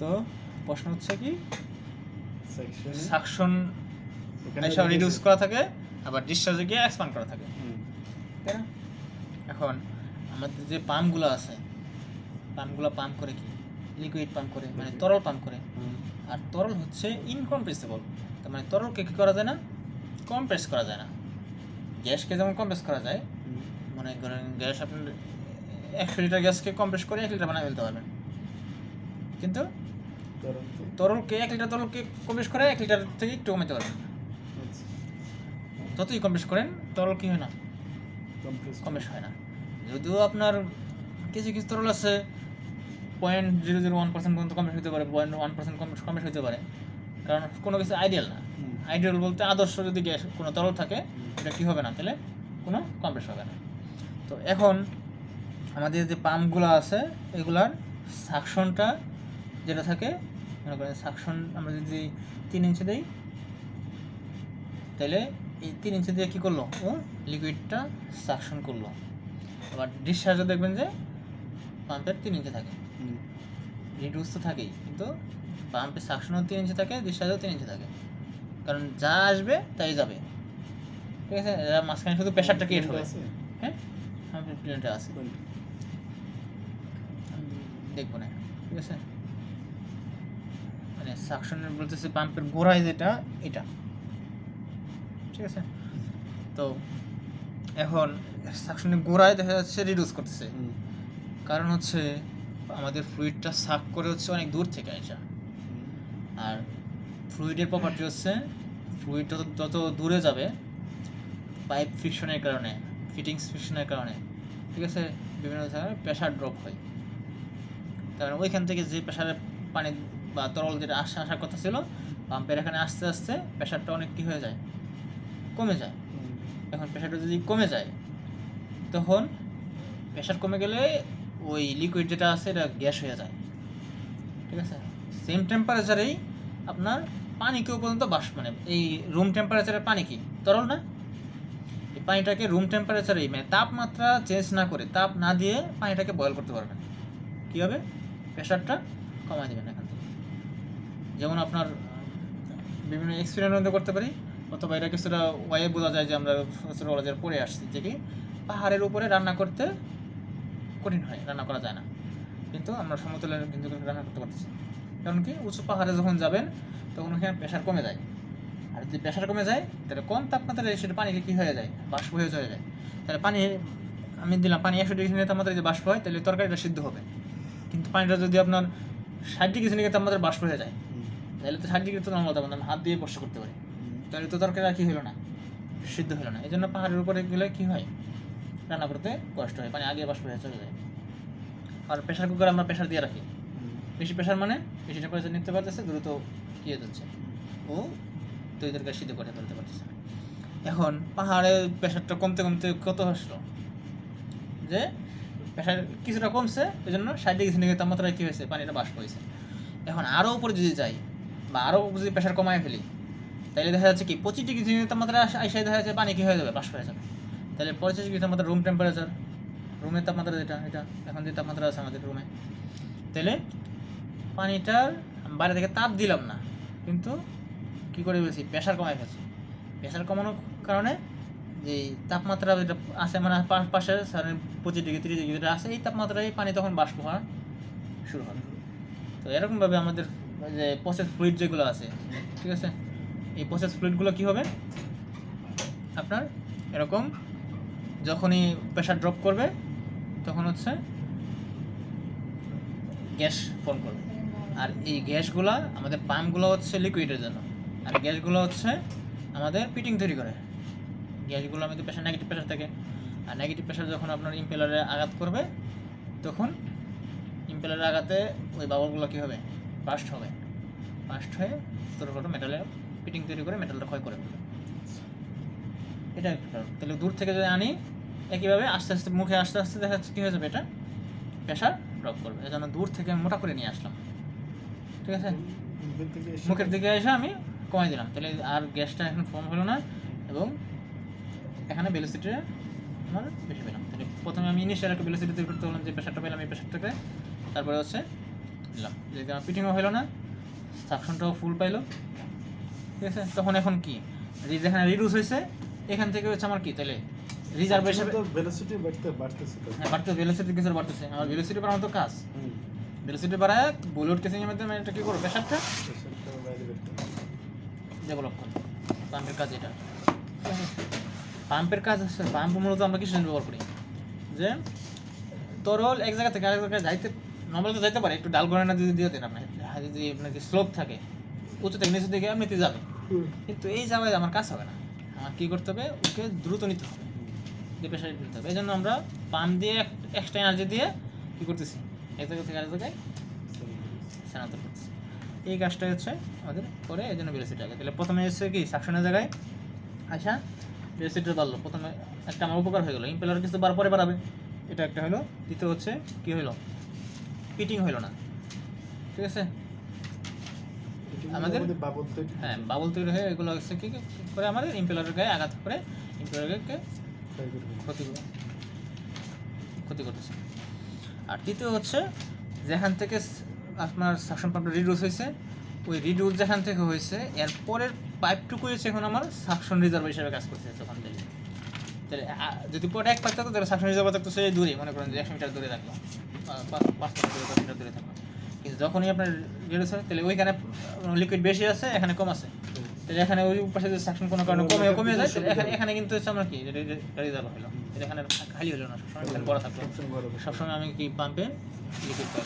তো প্রশ্ন হচ্ছে কি? সেকশন সাকশন এসব রিডিউস করা থাকে আবার ডিসচার্জে গিয়ে এক্সপান্ড করা থাকে। তাই না? এখন আমাদের যে পাম্পগুলো আছে পাম্পগুলো পাম্প করে কি? লিকুইড পাম্প করে মানে তরল পাম্প করে। আর তরল হচ্ছে ইনকমপ্রেসিবল তার মানে তরলকে কী করা যায় না? কমপ্রেস করা যায় না। গ্যাসকে যেমন কম্প্রেস করা যায় মনে করেন গ্যাস আপনার একশো লিটার গ্যাসকে কমপ্রেস করে এক লিটার বানায় ফেলতে পারবেন। কিন্তু তরলকে এক লিটার তরলকে কমপ্রেস করে এক লিটার থেকে একটু কমাতে পারবেন। না। যতই কমপ্রেস করেন তরল কি হয় না? কমপ্রেস হয়। না। যদিও আপনার কিছু কিছু তরল আছে point zero zero one percent পর্যন্ত কমপ্রেস হতে পারে point one percent compress compress হতে পারে। কারণ কোনো কিছু আইডিয়াল না। আইডিয়াল বলতে আদর্শ যদি গ্যাস কোনো তরল থাকে এটা কী হবে না? তাহলে কোনো কমপ্রেস হবে না। তো এখন আমাদের যে পাম্পগুলো আছে এগুলার সাকশনটা যেটা থাকে মনে করেন সাকশন আমরা যদি তিন ইঞ্চি দিই তাহলে এই তিন ইঞ্চি দিয়ে কী করল? ও লিকুইডটা সাকশন করল। আবার ডিসচার্জও দেখবেন যে পাম্পের তিন ইঞ্চি থাকে। রিডিউস তো থাকেই কিন্তু পাম্পের সাকশনও তিন ইঞ্চি থাকে ডিসচার্জও তিন ইঞ্চি থাকে। কারণ যা আসবে তাই যাবে। ঠিক আছে? মাঝখানে শুধু প্রেশারটা ক্রিয়েট হবে। হ্যাঁ? আছে। দেখব না ঠিক আছে? সাকশনের বলতেছে পাম্পের গোড়ায় যেটা এটা। ঠিক আছে? তো এখন সাকশনের গোড়ায় দেখা যাচ্ছে রিডিউস করতেছে। কারণ হচ্ছে আমাদের ফ্লুইডটা সাক করে হচ্ছে অনেক দূর থেকে আসা। আর ফ্লুইডের প্রপার্টি হচ্ছে ফ্লুইড যত যত দূরে যাবে পাইপ ফ্রিকশনের কারণে ফিটিংস ফ্রিকশনের কারণে ঠিক আছে? বিভিন্ন ধরনের প্রেশার ড্রপ হয়। কারণ ওইখান থেকে যে প্রেশারের পানি বা তরল যেটা আসা আসার কথা ছিল, পাম্পের এখানে আস্তে আস্তে প্রেশারটা অনেক কী হয়ে যায়? কমে যায়। এখন প্রেশারটা যদি কমে যায়, তখন প্রেশার কমে গেলে ওই লিকুইড যেটা আছে, এটা গ্যাস হয়ে যায়। ঠিক আছে? সেম টেম্পারেচারেই আপনার পানিকেও পর্যন্ত বাস মানে এই রুম টেম্পারেচারের পানি কি? তরল না? এই পানিটাকে রুম টেম্পারেচারেই মানে তাপমাত্রা চেঞ্জ না করে, তাপ না দিয়ে পানিটাকে বয়ল করতে পারবেন। কী হবে? প্রেশারটা কমায় দেবেন যেমন আপনার বিভিন্ন এক্সপেরিমেন্ট করতে পারি, অথবা এটা কিছুটা ওয়াইয়ে বোঝা যায় যে আমরা কলেজের পড়ে আসছি, যে কি পাহাড়ের উপরে রান্না করতে কঠিন হয়, রান্না করা যায় না। কিন্তু আমরা সমতলে কিন্তু রান্না করতে পারতেছি কারণ কি? উঁচু পাহাড়ে যখন যাবেন, তখন ওখানে প্রেশার কমে যায়। আর যদি প্রেশার কমে যায়, তাহলে কম তাপমাত্রায় সেটা পানিকে কী হয়ে যায়? বাষ্প হয়ে চলে যায়। তাহলে পানি, আমি দিলাম পানি একশো ডিগ্রি তাপমাত্রায় যদি বাষ্প হয়, তাহলে তরকারিটা সিদ্ধ হবে। কিন্তু পানিটা যদি আপনার ষাট ডিগ্রি তাপমাত্রায় বাষ্প হয়ে যায় তাহলে তো ষাট ডিগ্রি তো নর্মাল তাপমাত্রা, আমি হাত দিয়ে স্পর্শ করতে পারি। তাহলে তো তরকারি কি হলো না, সিদ্ধ হলো না। এই জন্য পাহাড়ের উপরে গেলে কী হয়? রান্না করতে কষ্ট হয়, পানি আগে বাষ্প হয়ে চলে যায়। আর প্রেশার কুকার আমরা প্রেশার দিয়ে রাখি। বেশি প্রেশার মানে বেশি টেম্পারেচার নিতে পারতেছে, দ্রুত কী যাচ্ছে? ও তৈরি তরকারি সিদ্ধ করে তুলতে পারতেছে। এখন পাহাড়ে প্রেশারটা কমতে কমতে কত আসলো? যে প্রেশার কিছুটা কমছে এই জন্য ষাট ডিগ্রি সেন্টিগ্রেড তাপমাত্রায় কী হয়েছে? পানিটা বাষ্প হয়েছে। এখন আরও উপরে যদি যাই বা আরও যদি প্রেশার কমায় ফেলি তাহলে দেখা যাচ্ছে কি পঁচিশ ডিগ্রি তাপমাত্রা আইসে দেখা যাচ্ছে পানি কী হয়ে যাবে, বাষ্প হয়ে যাবে। তাহলে পঁচিশ ডিগ্রি তাপমাত্রা রুম টেম্পারেচার রুমের তাপমাত্রা যেটা, এটা এখন যে তাপমাত্রা আছে আমাদের রুমে তাহলে পানিটার বাইরে থেকে তাপ দিলাম না, কিন্তু কী করে ফেলছি প্রেশার কমায় ফেলছি। প্রেশার কমানোর কারণে যে তাপমাত্রা যেটা আছে মানে পাশে সাড়ে পঁচিশ ডিগ্রি, তিরিশ ডিগ্রি যেটা আছে, এই তাপমাত্রায় পানি তখন বাষ্প হওয়া শুরু হবে তো এরকমভাবে আমাদের যে প্রসেস ফ্লুইড যেগুলো আছে, ঠিক আছে? এই প্রসেস ফ্লুইডগুলো কী হবে? আপনার এরকম যখনই প্রেশার ড্রপ করবে, তখন হচ্ছে গ্যাস ফর্ম করবে। আর এই গ্যাসগুলো আমাদের পাম্পগুলো হচ্ছে লিকুইডের জন্য। আর গ্যাসগুলো হচ্ছে আমাদের পিটিং তৈরি করে। গ্যাসগুলো আমাদের প্রেশার নেগেটিভ প্রেশার থাকে। আর নেগেটিভ প্রেশার যখন আপনার ইম্পেলারে আঘাত করবে, তখন ইম্পেলারের আঘাতে ওই বাবলগুলো কী হবে? বাস্ট হবে। বাস্ট হয়ে ছোটো ছোটো মেটালের পিটিং তৈরি করে মেটালটা ক্ষয় করে ফেলবে। এটা একটা কারণ তাহলে দূর থেকে যদি আনি একইভাবে আস্তে আস্তে মুখে আস্তে আস্তে দেখা যাচ্ছে কী হয়ে যাবে এটা? প্রেশার ড্রপ করবে। এই জন্য দূর থেকে আমি মোটা করে নিয়ে আসলাম। ঠিক আছে? মুখের দিকে এসে আমি কমাই দিলাম। তাহলে আর গ্যাসটা এখন ফর্ম হলো না এবং এখানে বেলোসিটিটা আমার বেশি পেলাম। তাহলে প্রথমে আমি ইনিশিয়াল একটা বেলোসিটি তৈরি করতে বললাম যে প্রেশারটা পেলাম এই প্রেশারটাকে তারপরে হচ্ছে দিলাম যদি আমার পিটিংও হলো না সাকশনটাও ফুল পাইলো। ঠিক আছে? তখন এখন কি? যেখানে রিডিউস হয়েছে এখান থেকে হচ্ছে আমার কি? তাহলে রিজার্ভ হিসেবে ভেলোসিটি বাড়তে বাড়তেছে হ্যাঁ বাড়তে ভেলোসিটি কিছু বাড়তেছে। আমার ভেলোসিটি বাড়ানো তো কাজ। ভেলোসিটি বাড়ায় কেসিংয়ের মাধ্যমে এটা কি প্রেশারটা ডেভেলপ পাম্পের কাজ এটা। পাম্পের কাজ হচ্ছে পাম্প মূলত আমরা কিছু ব্যবহার করি? যে তরল এক জায়গা থেকে আরেক জায়গায় যাইতে নর্মাল তো যাইতে পারে একটু ডাল গড়ানা যদি দিয়ে দেন আপনি যদি আপনার স্লোপ থাকে উঁচু থেকে নিচু দিকে এমনিতে যাবে। কিন্তু এই যাওয়ায় আমার কাজ হবে না। আমার কী করতে হবে? ওকে দ্রুত নিতে হবে। ডিপ্রেশারে নিতে হবে। এই জন্য আমরা পাম্প দিয়ে এক্সট্রা এনার্জি দিয়ে কী করতেছি? এক জায়গা থেকে আরেক জায়গায় স্থানান্তর করতেছি। এই কাজটা হচ্ছে আমাদের করে এই জন্য বেলোসিটি আগে তাহলে প্রথমে এসে কি সাকশনের জায়গায় আচ্ছা বেলোসিটি বাড়লো। প্রথমে একটা আমার উপকার হয়ে গেলো। ইম্পেলার কিছু বার পরে বাড়াবে। এটা একটা হলো। দ্বিতীয় হচ্ছে কি হলো? পিটিং হলো না। ঠিক আছে? আমাদের- হ্যাঁ বাবল তৈরি হয়ে এগুলো হচ্ছে কি করে আমাদের ইম্পেলারের গায়ে আঘাত করে ইম্পেলারকে ক্ষতি করে- ক্ষতি করতেছে। আর তৃতীয় হচ্ছে যেখান থেকে আপনার সাকশন পাম্পটা রিডিউস হয়েছে ওই রিডিউস যেখান থেকে হয়েছে এর পরের পাইপটুকু হচ্ছে এখন আমার সাকশন রিজার্ভ হিসাবে কাজ করছে তখন থেকে তাহলে যদি পরে এক পাইপ থাকতো তাহলে সাকশন রিজার্ভ থাকতো সেই দূরে মনে করেন যে একশো মিটার দূরে থাকল। পাঁচ মিটার দূরে থাকল। কিন্তু যখনই আপনার রিডিউস হয় তাহলে ওইখানে লিকুইড বেশি আছে এখানে কম আছে। তাহলে এখানে ওই পাশে যে সাকশন কোনো কারণে কমে কমে যায় তাহলে এখানে কিন্তু হচ্ছে আমরা কি রিজার্ভ হলো। এখানে খালি হলো না সবসময় বড় থাকল। সবসময় আমি কি পাম্পে লিকুইড পাই।